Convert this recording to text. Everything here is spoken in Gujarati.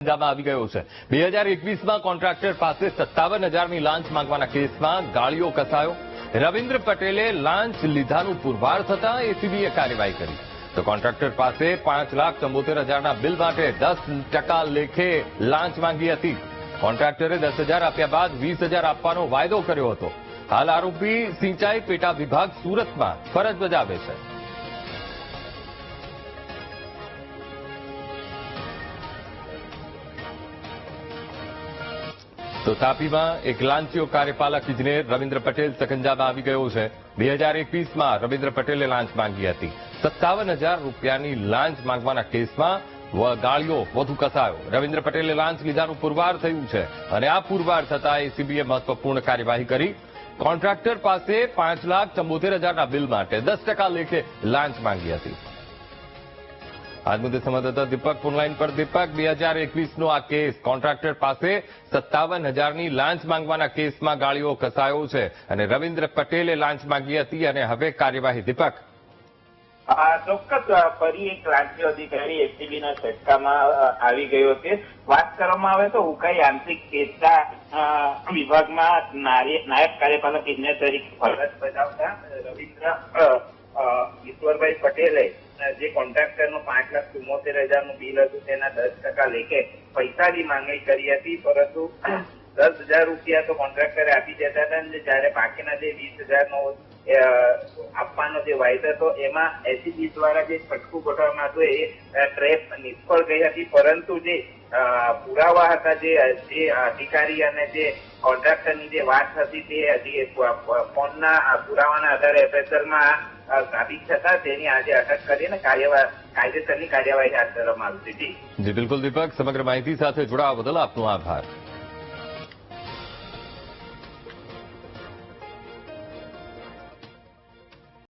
અંજામમાં આવી ગયો છે. બે હજાર એકવીસમાં કોન્ટ્રાક્ટર પાસે સત્તાવન હજારની લાંચ માંગવાના કેસમાં ગાળીઓ કસાયો. રવિન્દ્ર પટેલે લાંચ લીધાનું પુરવાર થતા એસીબીએ કાર્યવાહી કરી. તો કોન્ટ્રાક્ટર પાસે પાંચ લાખ ચંબોતેર હજારના બિલ માટે દસ ટકા લેખે લાંચ માંગી હતી. કોન્ટ્રાક્ટરે દસ હજાર આપ્યા બાદ વીસ હજાર આપવાનો વાયદો કર્યો હતો. હાલ આરોપી સિંચાઈ પેટા વિભાગ સુરતમાં ફરજ બજાવે છે. તો તાપીમાં એક લાંચીયો કાર્યપાલક ઇજનેર રવિન્દ્ર પટેલ સકંજામાં આવી ગયો છે. બે હજાર એકવીસમાં રવિન્દ્ર પટેલે લાંચ માંગી હતી. સત્તાવન હજાર રૂપિયાની લાંચ માંગવાના કેસમાં ગાળીઓ વધુ કસાયો. રવિન્દ્ર પટેલે લાંચ લીધાનું પુરવાર થયું છે અને આ પુરવાર થતા એસીબીએ મહત્વપૂર્ણ કાર્યવાહી કરી. કોન્ટ્રાક્ટર પાસે પાંચ લાખ ચંબોતેર હજારના બિલ માટે દસ ટકા લેખે લાંચ માંગી હતી. આજ મુદ્દે સંવાદદાતા દીપક ફોનલાઈન પર. દીપક, બે હજાર એકવીસનો આ કેસ. કોન્ટ્રાક્ટર પાસે સત્તાવન હજારની લાંચ માંગવાના કેસમાં ગાળીઓ કસાયો છે અને રવિન્દ્ર પટેલે લાંચ માંગી હતી અને હવે કાર્યવાહી. દીપક. ચોક્કસ ફરી એક રાજ્ય અધિકારી એસીબી ના ઝટકામાં આવી ગયો છે. વાત કરવામાં આવે તો ઉકાઈ આંતરિક કેસના વિભાગમાં નાયબ કાર્યપાલક ઇજનેર તરીકે ફરજ બજાવતા રવિન્દ્ર ઈશ્વરભાઈ પટેલે જે કોન્ટ્રાક્ટરનું પાંચ લાખ ચુમ્મોતેર હજારનું બિલ હતું, તેના દસ ટકા લેખે પૈસાની માંગણી કરી હતી, પરંતુ દસ હજાર રૂપિયા તો કોન્ટ્રાક્ટરે આપી દેતા હતા અને જયારે બાકીના જે વીસ હજારનો આપવાનો જે વાયદો હતો, એમાં એસીબી દ્વારા જે છટકું ગોઠવવામાં હતું, એ ટ્રેપ નિષ્ફળ ગઈ હતી, પરંતુ જે પુરાવા હતા, જે જે અધિકારી અને જે કોન્ટ્રાક્ટરની જે વાત હતી, તે હજી ફોનના પુરાવાના આધારે એફએસએલમાં અ, સાબિત તેની આજે અટક કરીને કાયદેસરની કાર્યવાહી હાથ ધરવામાં આવી હતી. બિલકુલ દીપક. સમગ્ર માહિતી સાથે જોડાવા બદલ આપનો આભાર.